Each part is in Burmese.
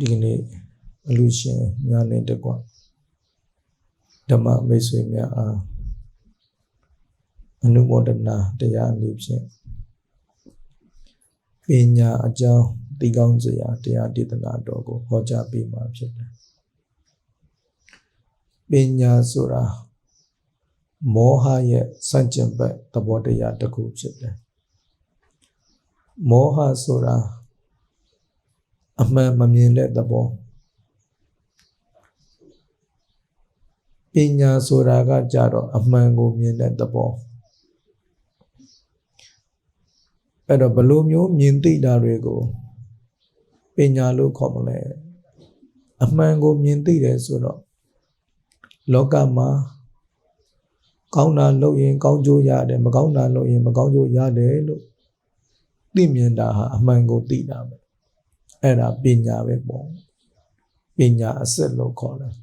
ဒီကနေ့အလူရှင်ညာနေတကွဓမ္မမိတ်ဆွေများအားအနုမောဒနာတရားအနေဖြင့်ပညာအကြောင်းသိကောင်းစရာတရားဒေသနာတော်ကိုဟောကြားပေးမှာဖြစ်တယ်ပညာဆိုတာမောဟရဲ့စန့်ကျင်ဘက်သဘောတရားတစ်ခုဖြစ်တယ်မောဟဆိုတာ အမှန်မမြင်တဲ့သဘောပညာဆိုတာကကြတော့အမှန်ကိုမြင်တဲ့သဘောအဲ့တော့ဘလို့မျိုးမြင်သိတာတွေကိုပညာလို့ခေါ်မလဲအမှန်ကိုမြင်သိတယ်ဆိုတော့လောကမှာကောင်းတာလုပ်ရင် ကောင်းကျိုးရတယ်မကောင်းတာလုပ်ရင် မကောင်းကျိုးရတယ်လို့သိမြင်တာဟာအမှန်ကိုသိတာပဲ အဲ့ဒါပညာပဲပေါ့ပညာအစစ်လို့ခေါ်တယ်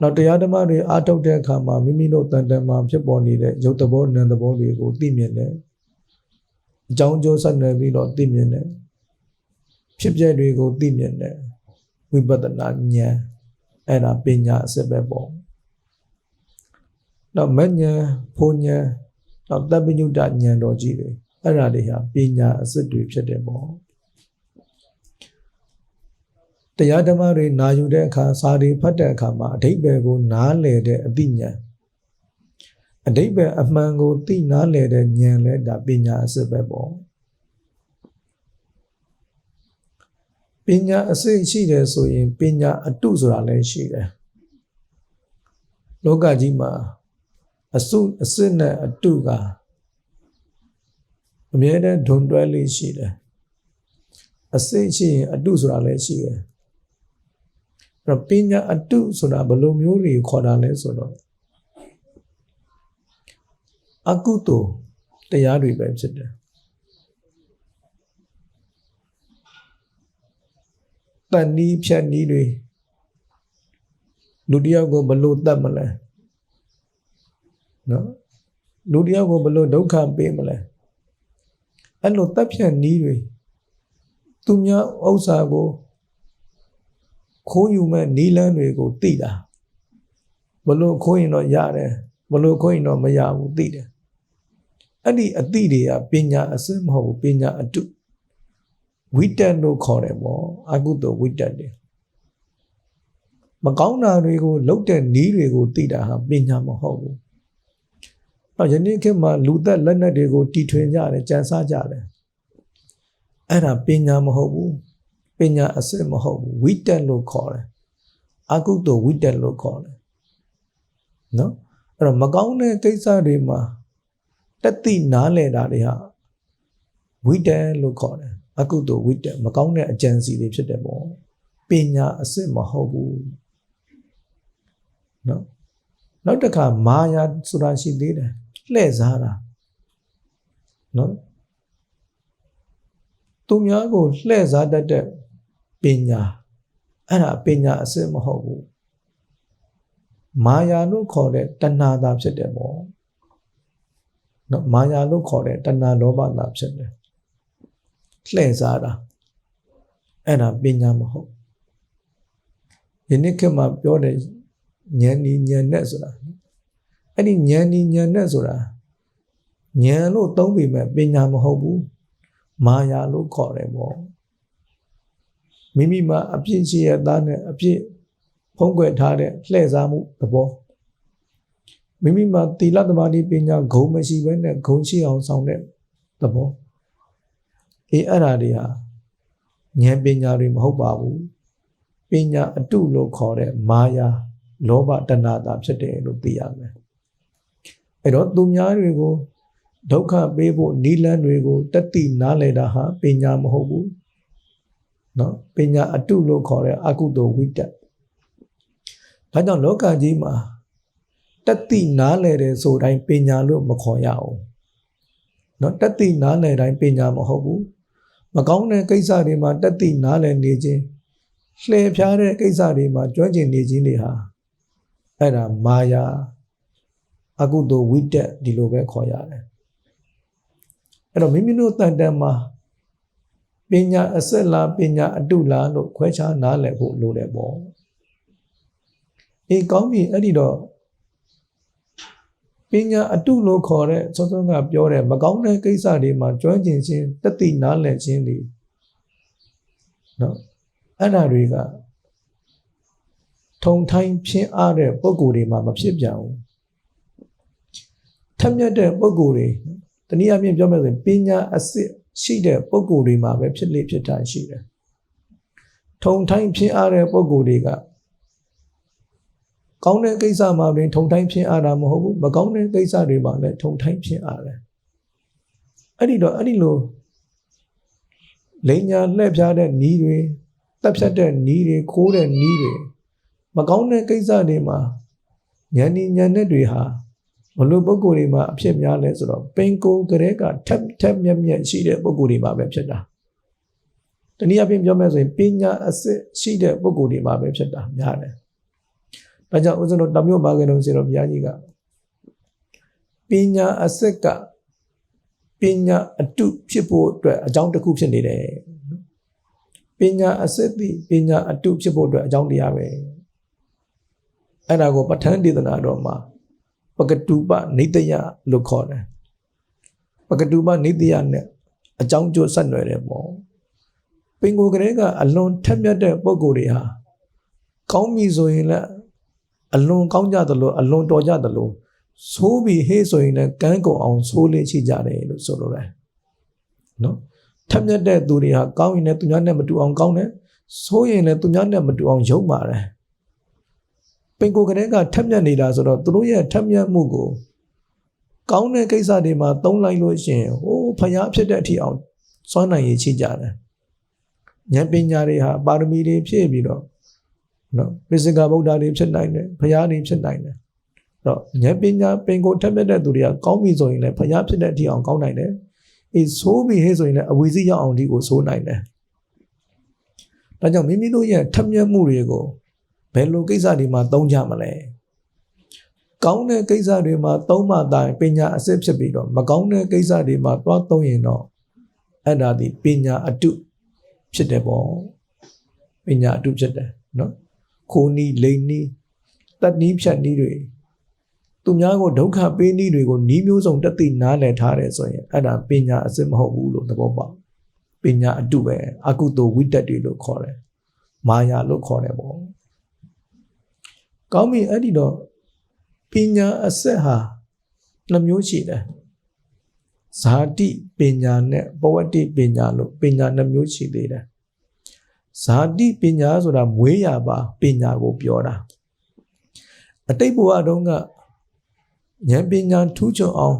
နောက်တရားဓမ္မတွေအားထုတ်တဲ့အခါမှာမိမိတို့တန်တန်မှာဖြစ်ပေါ်နေတဲ့ရုပ်သဘောနာမ်သဘောတွေကိုသိမြင်တယ်အကြောင်းကျိုးဆက်နွယ်ပြီးတော့သိမြင်တယ်ဖြစ်ပျက်တွေကိုသိမြင်တယ်ဝိပဿနာဉာဏ်အဲ့ဒါပညာအစစ်ပဲပေါ့နောက်မဉ္ဇဉ်ဘုံဉာဏ်နောက်တပ်ပညုတဉာဏ်တော်ကြီးတွေ အဲ့ဒါတွေဟာပညာအစစ်တွေဖြစ်တယ်ပေါ့တရားဓမ္မတွေနာယူတဲ့အခါစာတွေဖတ်တဲ့အခါမှာအဓိပ္ပာယ်ကို နားလည်တဲ့အသိဉာဏ်အဓိပ္ပာယ်အမှန်ကိုသိနားလည်တဲ့ဉာဏ်လဲဒါပညာအစစ်ပဲပေါ့ပညာအစစ်ရှိတယ်ဆိုရင်ပညာအတုဆိုတာလည်းရှိတယ်လောကကြီးမှာအစုအစစ်နဲ့အတုက အမြဲတမ်းဒွန်တွဲလေးရှိတယ်အစစ်ရှိရင်အတုဆိုတာလည်းရှိတယ်အဲ့တော့ပညာအတုဆိုတာဘယ်လိုမျိုးတွေခေါ်တာလဲဆိုတော့အကုသိုလ်တရားတွေပဲဖြစ်တယ်တန်နီးဖြတ်နီးတွေလူတယောက်ကိုဘလို့တတ်မလဲနော်လူတယောက်ကိုဘလို့ဒုက္ခပေးမလဲ အဲ့လိုတပ်ဖြတ်နီးတွေသူများဥစ္စာကိုခိုးယူမဲ့နီးလန်းတွေကိုသိတာဘလို့ခိုးရင်တော့ရတယ်ဘလို့ခိုးရင်တော့မရဘူးသိတယ်အဲ့ဒီအသိတွေကပညာအစစ်မဟုတ်ဘူးပညာအတုဝိတ္တလို့ခေါ်တယ်ပေါ့အကုသိုလ်ဝိတ္တတယ်မကောင်းတာတွေကိုလှုပ်တဲ့နီးတွေကိုသိတာဟာပညာမဟုတ်ဘူး။ နောက်ယနေ့ခေတ်မှာလူသက်လက်နက်တွေကိုတီထွင်ကြတယ်ကြံစားကြတယ်။အဲ့ဒါပညာမဟုတ်ဘူး။ပညာအစစ်မဟုတ်ဘူးဝိတ္တလို့ခေါ်တယ်။အကုသိုလ်ဝိတ္တလို့ခေါ်တယ်။နော်အဲ့တော့မကောင်းတဲ့ကိစ္စတွေမှာတက်သိနားလည်တာတွေဟာဝိတ္တလို့ခေါ်တယ်။အကုသိုလ်ဝိတ္တမကောင်းတဲ့အကြံစီတွေဖြစ်တယ်ပေါ့။ပညာအစစ်မဟုတ်ဘူး။နော် နောက်တစ်ခါမာယာဆိုတာရှိသေးတယ်လှည့်စားတာနော်သူများကိုလှည့်စားတတ်တဲ့ပညာအဲ့ဒါပညာအစစ်မဟုတ်ဘူးမာယာလို့ခေါ်တဲ့တဏှာသာဖြစ်တယ်ပေါ့နော်မာယာလို့ခေါ်တဲ့တဏှာလောဘသာဖြစ်တယ်လှည့်စားတာအဲ့ဒါပညာမဟုတ်ယနေ့ခေတ်မှာပြောတဲ့ ဉာဏ်ဤဉာဏ်နဲ့ဆိုတာအဲ့ဒီဉာဏ်ဤဉာဏ်နဲ့ဆိုတာဉာဏ်လို့သုံးပေမဲ့ပညာမဟုတ်ဘူးမာယာလို့ခေါ်တယ်ပေါ့မိမိမှာအပြစ်ရှိရသားနဲ့အပြစ်ဖုံးကွယ်ထားတဲ့လှည့်စားမှုသဘောမိမိမှာသီလသမာဓိပညာဂုံမရှိဘဲနဲ့ဂုံရှိအောင်ဆောင်တဲ့သဘောအေးအဲ့ဒါတွေဟာဉာဏ်ပညာတွေမဟုတ်ပါဘူးပညာအတုလို့ခေါ်တဲ့မာယာ လောဘတဏှာသာဖြစ်တယ်လို့သိရမယ်။အဲ့တော့သူများတွေကိုဒုက္ခပေးဖို့နိလန်းတွေကိုတတိနားလည်တာဟာပညာမဟုတ်ဘူး။နော်ပညာအတုလို့ခေါ်တဲ့အကုသိုလ်ဝိတ္တ။ဒါကြောင့်လောကကြီးမှာတတိနားလည်တယ်ဆိုတိုင်းပညာလို့မခေါ်ရအောင်။နော်တတိနားလည်တိုင်းပညာမဟုတ်ဘူး။မကောင်းတဲ့ကိစ္စတွေမှာတတိနားလည်နေခြင်းလှည့်ဖြားတဲ့ကိစ္စတွေမှာကြွန့်ကျင်နေခြင်းတွေဟာ အဲ့ဒါမာယာအကုသိုလ်ဝိတ္တဒီလိုပဲခေါ်ရတယ်အဲ့တော့မိမိတို့တန်တန်မှာပပညာအစစ်လားပညာအတုလားလို့ခွဲခြားနားလည်ဖို့လိုတယ်ပေါ့အေးကောင်းပြီအဲ့ဒီတော့ပညာအတုလို့ခေါ်တဲ့စောစောကပြောတဲ့မကောင်းတဲ့ကိစ္စတွေမှာကျွမ်းကျင်ခြင်းတတိနားလည်ခြင်းတွေနော်အဲ့ဒါတွေက ထုံထိုင်းဖြစ်အားတဲ့ပုံကိုယ်တွေမှာမဖြစ်ပြန်ဘူးထက်မြက်တဲ့ပုံကိုယ်တွေတနည်းအားဖြင့်ပြောမယ်ဆိုရင်ပညာအစစ်ရှိတဲ့ပုံကိုယ်တွေမှာပဲဖြစ်လေဖြစ်တာရှိတယ်ထုံထိုင်းဖြစ်အားတဲ့ပုံကိုယ်တွေကကောင်းတဲ့ကိစ္စမှာပင်ထုံထိုင်းဖြစ်အားတာမဟုတ်ဘူးမကောင်းတဲ့ကိစ္စတွေမှာလည်းထုံထိုင်းဖြစ်အားတယ်အဲ့ဒီတော့အဲ့ဒီလိုလိညာလှည့်ဖြားတဲ့နီးတွေတက်ဖြတ်တဲ့နီးတွေခိုးတဲ့နီးတွေ မကောင်းတဲ့ကိစ္စတွေမှာဉာဏ်ဉာဏ်နဲ့တွေဟာဘလို့ပုံကိုယ်တွေမှာအဖြစ်များလဲဆိုတော့ပင်ကိုယ်ကလေးကထက်ထက်မြက်မြက်ရှိတဲ့ပုံကိုယ်တွေမှာပဲဖြစ်တာတနည်းအားဖြင့်ပြောမယ်ဆိုရင်ပညာအစစ်ရှိတဲ့ပုံကိုယ်တွေမှာပဲဖြစ်တာများတယ်ဒါကြောင့်ဦးဇင်းတို့တမျိုးမာကတုံးစီတော်ဘုရားကြီးကပညာအစစ်ကပညာအတုဖြစ်ဖို့အတွက်အကြောင်းတစ်ခုဖြစ်နေတယ်ပညာအစစ်သည်ပညာအတုဖြစ်ဖို့အတွက်အကြောင်းတရားပဲ အဲ့ဒါကိုပဋ္ဌာန်းဒေသနာတော်မှာပကတူပနေတယလို့ခေါ်တယ်ပကတူပနေတယနဲ့အကြောင်းကျိုးဆက်နွယ်တယ်ပေါ့ပင်ကိုယ်ကလေးကအလွန်ထက်မြက်တဲ့ပုံကိုယ်တွေဟာကောင်းပြီဆိုရင်လည်းအလွန်ကောင်းကြသလိုအလွန်တော်ကြသလိုဆိုးပြီးဟေးဆိုရင်လည်းကန်းကုန်အောင်ဆိုးလေးရှိကြတယ်လို့ဆိုလိုတယ်နော်ထက်မြက်တဲ့သူတွေဟာကောင်းရင်လည်းသူများနဲ့မတူအောင်ကောင်းတယ်ဆိုးရင်လည်းသူများနဲ့မတူအောင်ယုံပါတယ် ပင်ကိုယ်ကလေးကထက်မြက်နေတာဆိုတော့သူတို့ရဲ့ထက်မြက်မှုကိုကောင်းတဲ့ကိစ္စတွေမှာသုံးလိုက်လို့ရှိရင်ဟိုးဖျားဖြစ်တဲ့အထိအောင်စွမ်းနိုင်ရချိကြတယ်ဉာဏ်ပညာတွေဟာပါရမီတွေဖြည့်ပြီးတော့နော်ပိစိကဗုဒ္ဓတွေဖြစ်နိုင်တယ်ဖျားတွေဖြစ်နိုင်တယ်အဲ့တော့ဉာဏ်ပညာပင်ကိုထက်မြက်တဲ့သူတွေကကောင်းပြီဆိုရင်လည်းဖျားဖြစ်တဲ့အထိအောင်ကောင်းနိုင်တယ်အေးဆိုးပြီဟဲ့ဆိုရင်လည်းအဝီစီရောက်အောင်ဒီကိုဆိုးနိုင်တယ်ဒါကြောင့်မိမိတို့ရဲ့ထက်မြက်မှုတွေကို ဘယ်လိုကိစ္စတွေမှာသုံးကြမလဲကောင်းတဲ့ကိစ္စတွေမှာသုံးမှသာပညာအစစ်ဖြစ်ပြီးတော့မကောင်းတဲ့ကိစ္စတွေမှာသွားသုံးရင်တော့အဲ့ဒါဒီပညာအတုဖြစ်တယ်ပေါ့ပညာအတုဖြစ်တယ်နော်ခိုးနီးလိန်နီးတတ်နီးဖြတ်နီးတွေသူများကိုဒုက္ခပေးနီးတွေကိုနီးမျိုးစုံတက်သိနားလည်ထားတယ်ဆိုရင်အဲ့ဒါပညာအစစ်မဟုတ်ဘူးလို့သဘောပေါက်ပညာအတုပဲအကုသိုလ်ဝိတ္တတွေလို့ခေါ်တယ်မာယာလို့ခေါ်တယ်ပေါ့ ကောင်းပြီအဲ့ဒီတော့ပညာအဆက်ဟာနှမျိုးရှိတယ်ဇာတိပညာနဲ့ပဝတ္တိပညာလို့ပညာနှမျိုးရှိသေးတယ်ဇာတိပညာဆိုတာမွေးရပါပညာကိုပြောတာအတိတ်ဘဝတုန်းကဉာဏ်ပညာထူးချွန်အောင်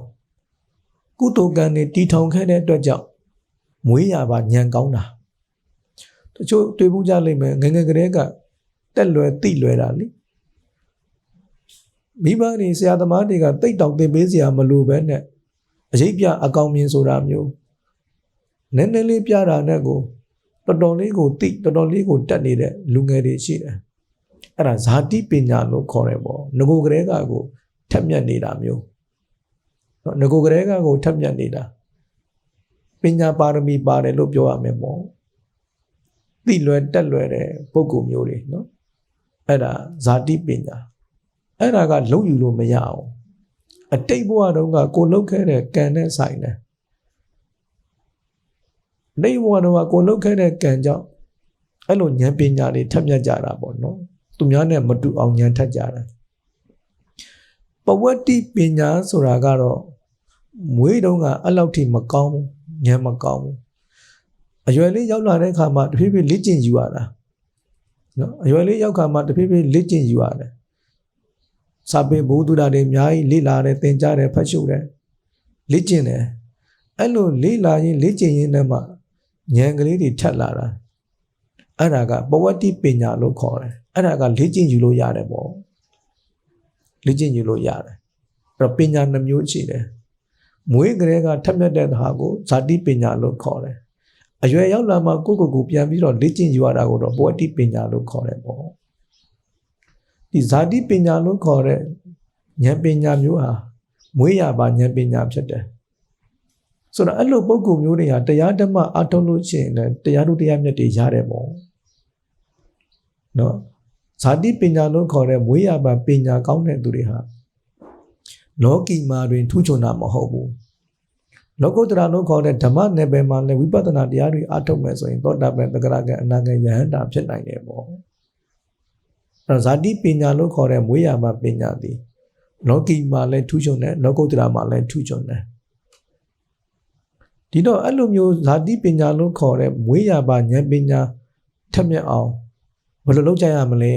ကုသိုလ်ကံတွေတီထောင်ခဲ့တဲ့အတွက်ကြောင့်မွေးရပါဉာဏ်ကောင်းတာတချို့တွေ့ဘူးကြလိမ့်မယ်ငငယ်ကလေးကတက်လွယ်တိလွယ်တာလေ မိဘတွေဆရာသမားတွေကတိတ်တောင်သင်ပေးစရာမလိုပဲနဲ့အရေးပြအကောင်မြင်ဆိုတာမျိုးနည်းနည်းလေးပြတာနဲ့ကိုတော်တော်လေးကိုတိတော်တော်လေးကိုတက်နေတဲ့လူငယ်တွေရှိတယ်အဲ့ဒါဇာတိပညာလို့ခေါ်တယ်ပေါ့ငကိုကလေးကကိုထက်မြက်နေတာမျိုးနော်ငကိုကလေးကကိုထက်မြက်နေတာပညာပါရမီပါတယ်လို့ပြောရမယ်ပေါ့သိလွယ်တက်လွယ်တဲ့ပုံကူမျိုးတွေနော်အဲ့ဒါဇာတိပညာ အဲ့ဒါကလုံယူလို့မရအောင်အတိတ်ဘဝတုန်းကကိုလုတ်ခဲ့တဲ့ကံနဲ့ဆိုင်တယ်နေဘဝတုန်းကကိုလုတ်ခဲ့တဲ့ကံကြောင့်အဲ့လိုဉာဏ်ပညာတွေထပ်မြက်ကြတာပေါ့နော်သူများနဲ့မတူအောင်ဉာဏ်ထက်ကြတာပဝတ္တိပညာဆိုတာကတော့မွေးတုန်းကအဲ့လောက်ထိမကောင်းဘူးဉာဏ်မကောင်းဘူးအရွယ်လေးရောက်လာတဲ့အခါမှာတဖြည်းဖြည်းလေ့ကျင့်ယူရတာနော်အရွယ်လေးရောက်ခါမှာတဖြည်းဖြည်းလေ့ကျင့်ယူရတယ် စာပေဘုဒ္ဓတာတွေအများကြီးလေ့လာတယ်သင်ကြားတယ်ဖတ်ရှုတယ်လေ့ကျင့်တယ်အဲ့လိုလေ့လာရင်လေ့ကျင့်ရင်လည်းမှဉာဏ်ကလေးတွေထက်လာတာအဲ့ဒါကပဝတ္တိပညာလို့ခေါ်တယ်အဲ့ဒါကလေ့ကျင့်ယူလို့ရတယ်ပေါ့လေ့ကျင့်ယူလို့ရတယ်အဲ့တော့ပညာနှမျိုးရှိတယ်မွေးကလေးကထက်မြက်တဲ့ဟာကိုဇာတိပညာလို့ခေါ်တယ်အရွယ်ရောက်လာမှကိုယ့်ကိုယ်ကိုပြန်ပြီးတော့လေ့ကျင့်ယူရတာကိုတော့ပဝတ္တိပညာလို့ခေါ်တယ်ပေါ့ ဒီဇာတိပညာလို့ခေါ်တဲ့ဉာဏ်ပညာမျိုးဟာမွေးရပါဉာဏ်ပညာဖြစ်တယ်ဆိုတော့အဲ့လိုပုံကူမျိုးတွေဟာတရားဓမ္မအထုတ်လို့ရှိရင်လည်းတရားတို့တရားမြတ်တွေရတယ်ပေါ့နော်ဇာတိပညာလို့ခေါ်တဲ့မွေးရပါပညာကောင်းတဲ့သူတွေဟာလောကီမာတွင်ထူးချွန်တာမဟုတ်ဘူးလောကုတ္တရာလို့ခေါ်တဲ့ဓမ္မနယ်ပယ်မှာလည်းဝိပဿနာတရားတွေအထုတ်မယ်ဆိုရင်သောတာပန်သဂရကအနာဂတ်ယဟန္တာဖြစ်နိုင်တယ်ပေါ့အဲ့တော့ ဇာတိပညာလို့ခေါ်တဲ့မွေးရပါပညာသည်လောကီမှာလည်းထူးချွန်တယ်လောကုတ္တရာမှာလည်းထူးချွန်တယ်ဒီတော့အဲ့လိုမျိုးဇာတိပညာလို့ခေါ်တဲ့မွေးရပါဉာဏ်ပညာထက်မြက်အောင်ဘယ်လိုလုပ်ကြရမလဲ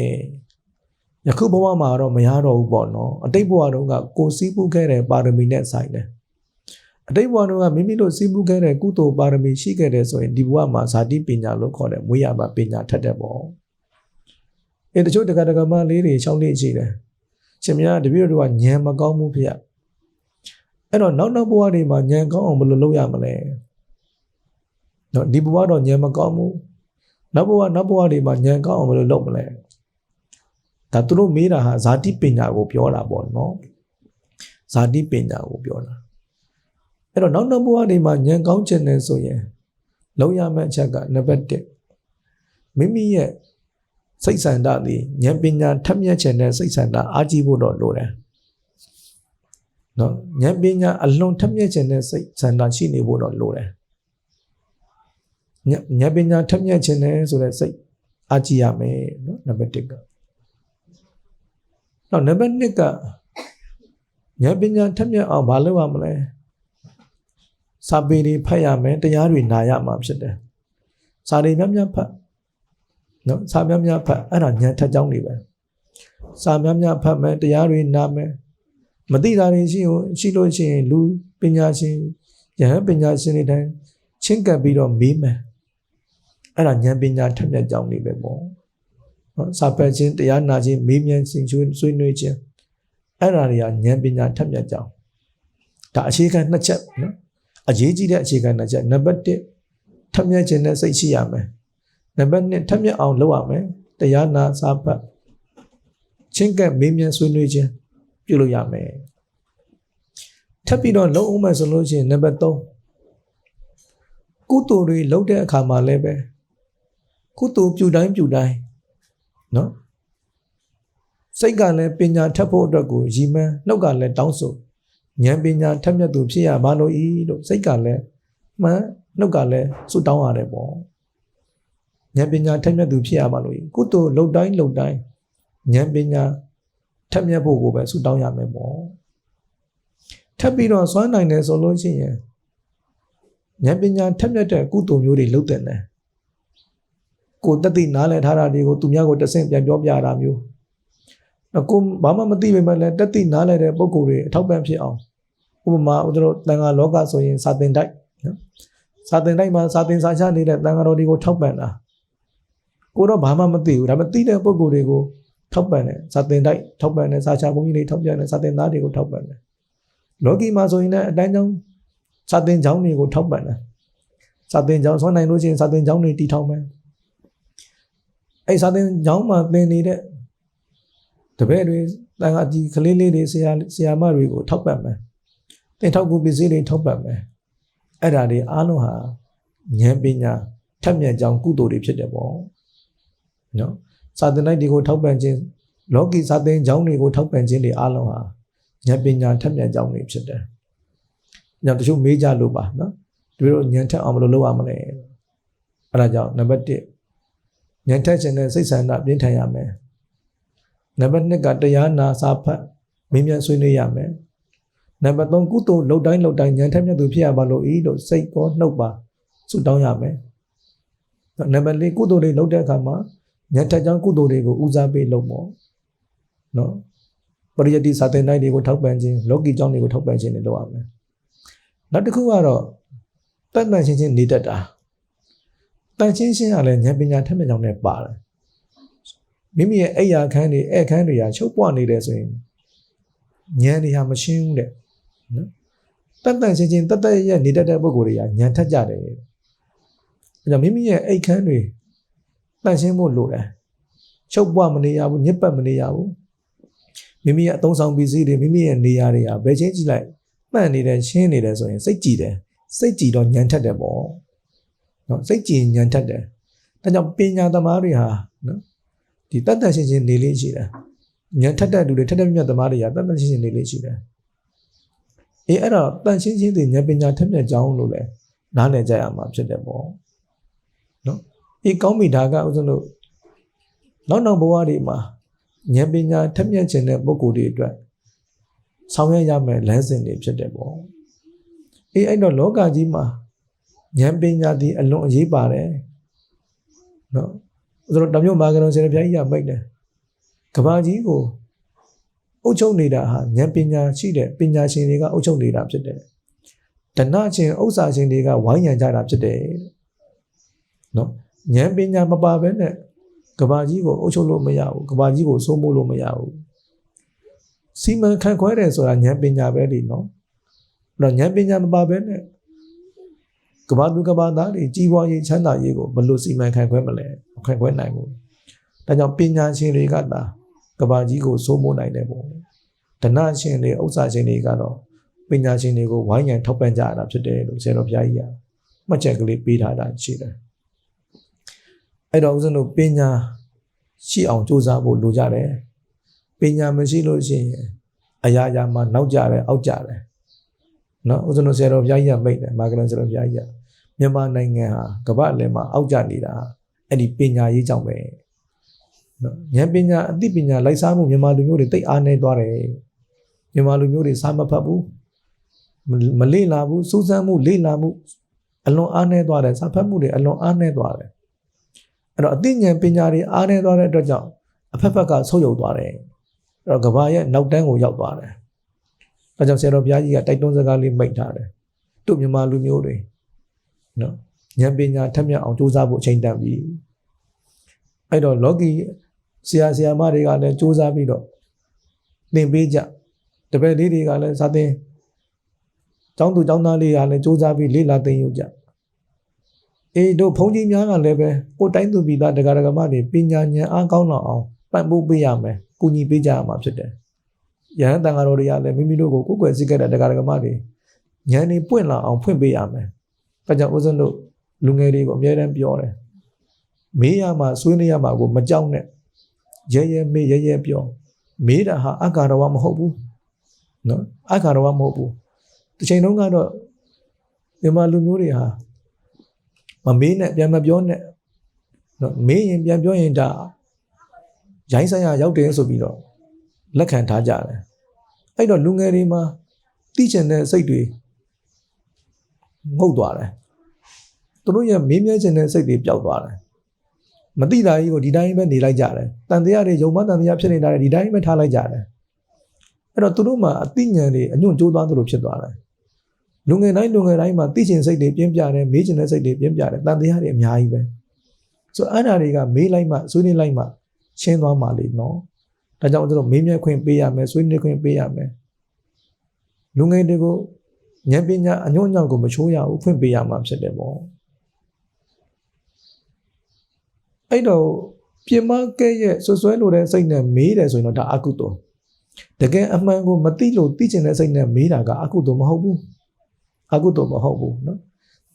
ယခုဘဝမှာတော့မရတော့ဘူးပေါ့နော်အတိတ်ဘဝတုန်းကကိုစည်းပူးခဲ့တဲ့ပါရမီနဲ့ဆိုင်တယ်အတိတ်ဘဝတုန်းကမိမိတို့စည်းပူးခဲ့တဲ့ကုသိုလ်ပါရမီရှိခဲ့တဲ့ဆိုရင်ဒီဘဝမှာဇာတိပညာလို့ခေါ်တဲ့မွေးရပါပညာထက်တဲ့ပေါ့ အဲတချို့တက္ကတက္ကမလေးတွေရှောင်းလေးရှိတယ်ရှင်များတပည့်တို့ကဉာဏ်မကောင်းမှုဖေ။အဲ့တော့နောက်နောက်ဘဝတွေမှာဉာဏ်ကောင်းအောင်ဘယ်လိုလုပ်ရမလဲ။နော်ဒီဘဝတော့ဉာဏ်မကောင်းဘူး။နောက်ဘဝနောက်ဘဝတွေမှာဉာဏ်ကောင်းအောင်ဘယ်လိုလုပ်မလဲ။ဒါသူတို့မေးတာဟာဇာတိပညာကိုပြောတာပေါ့နော်။ဇာတိပညာကိုပြောတာ။အဲ့တော့နောက်နောက်ဘဝတွေမှာဉာဏ်ကောင်းခြင်းနဲ့ဆိုရင်လုံရမယ့်အချက်ကနံပါတ်1မိမိရဲ့ စိတ်ဆန္ဒသည်ဉာဏ်ပညာထက်မြက်ခြင်းနဲ့စိတ်ဆန္ဒအားကြီးဖို့တော့လိုတယ်နော်ဉာဏ်ပညာအလွန်ထက်မြက်ခြင်းနဲ့စိတ်ဆန္ဒရှိနေဖို့တော့လိုတယ်ဉာဏ်ပညာထက်မြက်ခြင်းနဲ့ဆိုတဲ့စိတ်အားကြီးရမယ်နော်နံပါတ်1ကနောက်နံပါတ်2ကဉာဏ်ပညာထက်မြက်အောင်မလုပ်ရမလဲစာပေတွေဖတ်ရမယ်တရားတွေနာရမှာဖြစ်တယ်စာတွေများများဖတ် နော်စာများများဖတ်အဲ့ဒါဉာဏ်ထက်ကြောင်းတွေပဲစာများများဖတ်မယ်တရားတွေနာမယ်မသိတာတွေရှိရင်ရှိလို့ရှိရင်လူပညာရှင်ယဟန်ပညာရှင်တွေတိုင်းချင်းကပ်ပြီးတော့မေးမယ်အဲ့ဒါဉာဏ်ပညာထက်မြက်ကြောင်းတွေပဲပေါ့နော်စာဖတ်ခြင်းတရားနာခြင်းမေးမြန်းစဉ်ဆွေးနွေးခြင်းအဲ့ဒါတွေကဉာဏ်ပညာထက်မြက်ကြောင်းဒါအခြေခံနှစ်ချက်နော်အရေးကြီးတဲ့အခြေခံနှစ်ချက်နံပါတ်1ထက်မြက်ခြင်းနဲ့စိတ်ရှိရမယ် နံပါတ်2ထက်မြက်အောင်လုပ်ရမယ်တရားနာစာဖတ်ချင်းကပ်မေးမြန်းဆွေးနွေးခြင်းပြုလုပ်ရမယ်ထပ်ပြီးတော့လုံအောင်မယ်ဆိုလို့ရှိရင်နံပါတ်3ကုသိုလ်တွေလုပ်တဲ့အခါမှာလည်းပဲကုသိုလ်ပြုတိုင်းပြုတိုင်းနော်စိတ်ကလည်းပညာထပ်ဖို့အတွက်ကိုရည်မှန်းနှုတ်ကလည်းတောင်းဆိုဉာဏ်ပညာထက်မြက်သူဖြစ်ရပါလို့ဤလို့စိတ်ကလည်းမှန်နှုတ်ကလည်းစွတောင်းရတယ်ပေါ့ ဉာဏ်ပညာထက်မြက်သူဖြစ်ရပါလို့ကုသိုလ်လုံတိုင်းလုံတိုင်းဉာဏ်ပညာထက်မြက်ဖို့ကိုပဲဆုတောင်းရမယ်ပေါ့ထပ်ပြီးတော့စွမ်းနိုင်တယ်ဆိုလို့ရှိရင်ဉာဏ်ပညာထက်မြက်တဲ့ကုသိုလ်မျိုးတွေလုပ်တဲ့တယ်ကိုတတိနားလည်ထားတာတွေကိုသူများကိုတဆင့်ပြန်ပြောပြတာမျိုးနော်ကိုဘာမှမသိပေမဲ့လည်းတတိနားလည်တဲ့ပုံကိုယ်တွေအထောက်ပံ့ဖြစ်အောင်ဥပမာဥဒ္ဒရောတန်ခါလောကဆိုရင်စာသင်တိုက်နော်စာသင်တိုက်မှာစာသင်စာချနေတဲ့တန်ခါတော်တွေကိုထောက်ပံ့တာ ကိုတော့ဘာမှမသိဘူးဒါပေမဲ့သိတဲ့ပုံကိုယ်တွေကိုထောက်ပံ့တယ်စာသင်တိုက်ထောက်ပံ့တယ်စာချဘုန်းကြီးတွေထောက်ပံ့တယ်စာသင်သားတွေကိုထောက်ပံ့တယ်လောကီမှာဆိုရင်လည်းအတိုင်းကြောင်းစာသင်ကျောင်းတွေကိုထောက်ပံ့တယ်စာသင်ကျောင်းဆွမ်းနိုင်လို့ရှိရင်စာသင်ကျောင်းတွေတည်ထောင်မယ်အဲ့စာသင်ကျောင်းမှာသင်နေတဲ့တပည့်တွေတန်ခါကြီးကလေးလေးတွေဆရာဆရာမတွေကိုထောက်ပံ့မယ်သင်ထောက်ကူပစ္စည်းတွေထောက်ပံ့မယ်အဲ့ဒါတွေအားလုံးဟာဉာဏ်ပညာထက်မြက်ကြောင်းကုသိုလ်တွေဖြစ်တယ်ပေါ့ နော်စာသင်လိုက်တွေကိုထောက်ပံ့ခြင်းလောကီစာသင်ကျောင်းတွေကိုထောက်ပံ့ခြင်းတွေအားလုံးဟာဉာဏ်ပညာထက်မြက်ကြောင်းတွေဖြစ်တယ်။ညတချို့မေးကြလို့ပါနော်။ဒီလိုဉာဏ်ထက်အောင်ဘယ်လိုလုပ်ရမလဲ။အဲဒါကြောင့်နံပါတ်1ဉာဏ်ထက်ခြင်းနဲ့စိတ်ဆန္ဒပြင်းထန်ရမယ်။နံပါတ်2ကတရားနာစာဖတ်မင်းမြန်ဆွေးနွေးရမယ်။နံပါတ်3ကုသိုလ်လှုပ်တိုင်းလှုပ်တိုင်းဉာဏ်ထက်မြက်သူဖြစ်ရပါလို့ဤလို့စိတ်ကောနှုတ်ပါဆုတောင်းရမယ်။နံပါတ်4ကုသိုလ်တွေလှုပ်တဲ့အခါမှာ ညထက်ကြောင့်ကုသိုလ်တွေကိုဦးစားပေးလုပ်ပေါ့နော်ပရိယတိစာသင်တိုင်းတွေကိုထောက်ပံ့ခြင်းလောကီကြောင့်တွေကိုထောက်ပံ့ခြင်းတွေလုပ်ရမယ်နောက်တစ်ခုကတော့တန်တန်ချင်းချင်းနေတတ်တာတန်ချင်းချင်းကလည်းဉာဏ်ပညာထက်မြက်ကြောင့်လည်းပါတယ်မိမိရဲ့အိယာခန်းတွေဧခန်းတွေဟာချုပ်ပွားနေတယ်ဆိုရင်ဉာဏ်တွေဟာမရှင်းဘူးတဲ့နော်တန်တန်ချင်းချင်းတတ်တတ်ရဲ့နေတတ်တဲ့ပုဂ္ဂိုလ်တွေကဉာဏ်ထက်ကြတယ်အဲကြောင့်မိမိရဲ့အိတ်ခန်းတွေ တန့်ရှင်းဖို့လိုတယ်ချုပ်ပွားမနေရဘူးညစ်ပတ်မနေရဘူးမိမိရဲ့အသုံးဆောင်ပစ္စည်းတွေမိမိရဲ့နေရာတွေဟာဘယ်ချင်းကြည့်လိုက်မှန်နေတယ်ရှင်းနေတယ်ဆိုရင်စိတ်ကြည်တယ်စိတ်ကြည်တော့ညံထက်တယ်ပေါ့နော်စိတ်ကြည်ညံထက်တယ်ဒါကြောင့်ပညာသမားတွေဟာနော်ဒီတတ်တတ်ရှင်းရှင်းနေလေးရှိတယ်ညံထက်တဲ့လူတွေထက်တဲ့မြတ်သမားတွေကတတ်တတ်ရှင်းရှင်းနေလေးရှိတယ်အေးအဲ့တော့တန်ရှင်းရှင်းတွေဉာဏ်ပညာထက်မြက်ကြောင်းလို့လဲနားလည်ကြရမှာဖြစ်တယ်ပေါ့နော် အေးကောင်းပြီဒါကဥစဉ်လို့နောက်နောက်ဘဝတွေမှာဉာဏ်ပညာထက်မြက်ခြင်းတဲ့ပုဂ္ဂိုလ်တွေအတွက်ဆောင်ရွက်ရမယ်လမ်းစဉ်တွေဖြစ်တယ်ပေါ့အေးအဲ့တော့လောကကြီးမှာဉာဏ်ပညာဒီအလွန်အရေးပါတယ်နော်ဥစဉ်လို့တမျိုးမာကရုံစေရဘုရားကြီးကမိတ်တယ်ကဘာကြီးကိုအုပ်ချုပ်နေတာဟာဉာဏ်ပညာရှိတဲ့ပညာရှင်တွေကအုပ်ချုပ်နေတာဖြစ်တယ်ဒဏချင်းဥစ္စာရှင်တွေကဝိုင်းရံကြတာဖြစ်တယ်နော် ဉာဏ်ပညာမပါဘဲနဲ့ကဘာကြီးကိုအုပ်ချုပ်လို့မရဘူးကဘာကြီးကိုစိုးမိုးလို့မရဘူးစီမံခန့်ခွဲတယ်ဆိုတာဉာဏ်ပညာပဲလေနော်အဲ့တော့ဉာဏ်ပညာမပါဘဲနဲ့ကဘာသူကဘာသားတွေကြီးပွားရေးချမ်းသာရေးကိုဘယ်လိုစီမံခန့်ခွဲမလဲခန့်ခွဲနိုင်ဘူးဒါကြောင့်ပညာရှင်တွေကသာကဘာကြီးကိုစိုးမိုးနိုင်တယ်ပေါ့ဒဏရှင်တွေဥစ္စာရှင်တွေကတော့ပညာရှင်တွေကိုဝိုင်းရံထောက်ပံ့ကြရတာဖြစ်တယ်လို့ဆရာတော်ဘုရားကြီးကမှတ်ချက်ကလေးပေးထားတာရှိတယ် အဲ့တော့ဦးဇင်းတို့ပညာရှိအောင်ကြိုးစားဖို့လိုကြတယ်ပညာမရှိလို့ရှိရင်အရာရာမှာနောက်ကြတယ်အောက်ကြတယ်နော်ဦးဇင်းတို့ဆရာတော်ဘုရားကြီးကမိတ်တယ်မာကလန်ဆရာတော်ဘုရားကြီးကမြန်မာနိုင်ငံဟာကမ္ဘာလည်းမှာအောက်ကြနေတာအဲ့ဒီပညာရေးကြောင့်ပဲနော်ဉာဏ်ပညာအသိပညာလိုက်စားမှုမြန်မာလူမျိုးတွေတိတ်အားနေသွားတယ်မြန်မာလူမျိုးတွေစာမဖတ်ဘူးမလေ့လာဘူးစူးစမ်းမှုလေ့လာမှုအလွန်အားနေသွားတယ်စာဖတ်မှုတွေအလွန်အားနေသွားတယ် အဲ့တော့အသိဉာဏ်ပညာတွေအားနေသွားတဲ့အတွက်ကြောင့်အဖက်ဖက်ကဆုတ်ယုတ်သွားတယ်အဲ့တော့ကဘာရဲ့နောက်တန်းကိုရောက်သွားတယ်ဒါကြောင့်ဆရာတော်ဘုရားကြီးကတိုက်တွန်းစကားလေးမိတ်ထားတယ်တို့မြန်မာလူမျိုးတွေနော်ဉာဏ်ပညာထက်မြက်အောင်ကြိုးစားဖို့အချိန်တန်ပြီအဲ့တော့လောကီဆရာဆရာမတွေကလည်းစူးစမ်းပြီးတော့သင်ပေးကြတပည့်လေးတွေကလည်းစာသင်ကျောင်းသူကျောင်းသားလေးကလည်းစူးစမ်းပြီးလေ့လာသင်ယူကြ အေးတို့ဘုန်းကြီးများကလည်းပဲကိုတိုင်းသူပြည်သားတရားဓမ္မတွေပညာဉာဏ်အားကောင်းလောက်အောင်ပံ့ပိုးပေးရမယ်ကူညီပေးကြရမှာဖြစ်တယ်ယဟန်တန်ဃာတော်တွေကလည်းမိမိတို့ကိုကိုယ်ကွယ်စိတ်ကြတဲ့တရားဓမ္မတွေဉာဏ်တွေပွင့်လာအောင်ဖွင့်ပေးရမယ်ဒါကြောင့်ဦးဇင်းတို့လူငယ်တွေကိုအများတန်းပြောတယ်မေးရမှာဆွေးနွေးရမှာကိုမကြောက်နဲ့ရဲရဲမေးရဲရဲပြောမေးတာဟာအက္ခရဝမဟုတ်ဘူးနော်အက္ခရဝမဟုတ်ဘူးတစ်ချိန်လုံးကတော့မြန်မာလူမျိုးတွေဟာ မမေးနဲ့ပြန်မပြောနဲ့နော်မေးရင်ပြန်ပြောရင်ဒါရိုင်းဆိုင်ရရောက်တယ်ဆိုပြီးတော့လက်ခံထားကြတယ်အဲ့တော့လူငယ်တွေမှာသိချင်တဲ့စိတ်တွေငုတ်သွားတယ်သူတို့ရဲ့မေးမြန်းချင်တဲ့စိတ်တွေပျောက်သွားတယ်မတိတာကြီးကိုဒီတိုင်းပဲနေလိုက်ကြတယ်တန်တရားတွေယုံမတန်တရားဖြစ်နေတာတွေဒီတိုင်းပဲထားလိုက်ကြတယ်အဲ့တော့သူတို့မှာအသိဉာဏ်တွေအညွန့်ကျိုးသွားသလိုဖြစ်သွားတယ် လူငယ်တိုင်းလူငယ်တိုင်းမှာသိချင်စိတ်တွေပြင်းပြတယ်မေးချင်တဲ့စိတ်တွေပြင်းပြတယ်တန်တရားတွေအများကြီးပဲဆိုအဲ့ဓာတွေကမေးလိုက်မှဆွေးနွေးလိုက်မှရှင်းသွားမှလေနော်ဒါကြောင့်ကျွန်တော်မေးမြန်းခွင့်ပေးရမယ်ဆွေးနွေးခွင့်ပေးရမယ်လူငယ်တွေကိုဉာဏ်ပညာအညွန့်ညောင်းကိုမချိုးရဘူးဖွင့်ပေးရမှာဖြစ်တယ်ပေါ့အဲ့တော့ပြင်မကဲရဲ့ဆွဆွဲလိုတဲ့စိတ်နဲ့မေးတယ်ဆိုရင်တော့ဒါအကုသိုလ်တကယ်အမှန်ကိုမသိလို့သိချင်တဲ့စိတ်နဲ့မေးတာကအကုသိုလ်မဟုတ်ဘူး အကုသို့မဟုတ်ဘူးနော်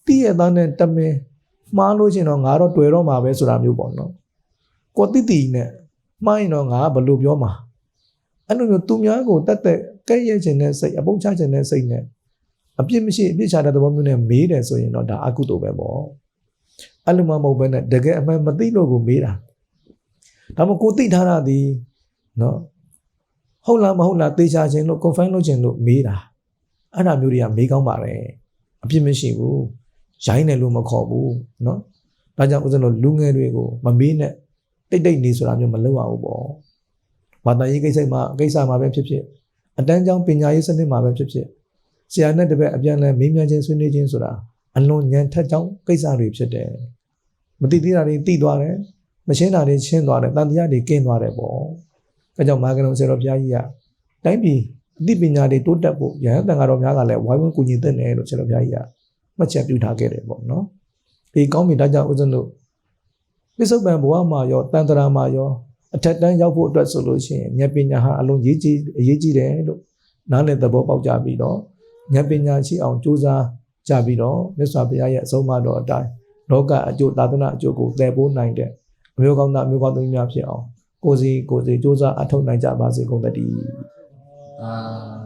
တိရဲ့သားနဲ့တမင်မှားလို့ရှင်တော့ငါတော့တွေ့တော့မှာပဲဆိုတာမျိုးပေါ့နော်ကိုတိတိနဲ့မှားရင်တော့ငါဘယ်လိုပြောမှာအဲ့လိုမျိုးသူများကိုတတ်တက်ကဲ့ရဲ့ခြင်းနဲ့စိတ်အပုံချခြင်းနဲ့စိတ်နဲ့အပြစ်မရှိအပြစ်ချတဲ့သဘောမျိုးနဲ့မေးတယ်ဆိုရင်တော့ဒါအကုသို့ပဲပေါ့အဲ့လိုမှမဟုတ်ဘဲနဲ့တကယ်အမှန်မသိလို့ကိုမေးတာဒါမှကိုသိထားတာဒီနော်ဟုတ်လားမဟုတ်လားသိချခြင်းလို့ confirm လုပ်ခြင်းလို့မေးတာ အဲ့ဒါမျိုးတွေကမေးကောင်းပါတယ်အပြစ်မရှိဘူးရိုင်းတယ်လို့မခေါ်ဘူးနော်ဒါကြောင့်ဦးဇင်းတို့လူငယ်တွေကိုမမေးနဲ့တိတ်တိတ်နေဆိုတာမျိုးမလုပ်ရဘူးပေါ့ဘာသာရေးကိစ္စမှာကိစ္စမှာပဲဖြစ်ဖြစ်အတန်းကျောင်းပညာရေးစနစ်မှာပဲဖြစ်ဖြစ်ဆရာနဲ့တပည့်အပြန်အလှန်မေးမြန်းခြင်းဆွေးနွေးခြင်းဆိုတာအလွန်ညံထက်ကြောင်းကိစ္စတွေဖြစ်တယ်မသိသေးတာတွေသိသွားတယ်မရှင်းတာတွေရှင်းသွားတယ်တန်တရားတွေကင်းသွားတယ်ပေါ့အဲကြောင့်မာကလုံဆရာတော်ဘုရားကြီးကတိုင်းပြည် အသိပညာတွေတိုးတက်ဖို့ရဟန်းတန်ဃာတော်များကလည်းဝိုင်းဝန်းကူညီသင့်တယ်လို့ဆရာတော်ဘုရားကြီးကမှတ်ချက်ပြုထားခဲ့တယ်ပေါ့နော်ဒီကောင်းပြီဒါကြောင့်ဦးဇင်းတို့ပိဿုပံဘဝမှာရောတန်တရာမှာရောအထက်တန်းရောက်ဖို့အတွက်ဆိုလို့ရှိရင်ဉာဏ်ပညာဟာအလုံးရေးကြီးအရေးကြီးတယ်လို့နားလည်သဘောပေါက်ကြပြီးတော့ဉာဏ်ပညာရှိအောင်ကြိုးစားကြကြပြီးတော့မြတ်စွာဘုရားရဲ့အဆုံးအမတော်အတိုင်းလောကအကျိုးသာသနာအကျိုးကိုတည်ပိုးနိုင်တဲ့အမျိုးကောင်းသားအမျိုးကောင်းသမီးများဖြစ်အောင်ကိုယ်စီကိုယ်စီစ조사အထောက်နိုင်ကြပါစေကုန်သတည်း အာ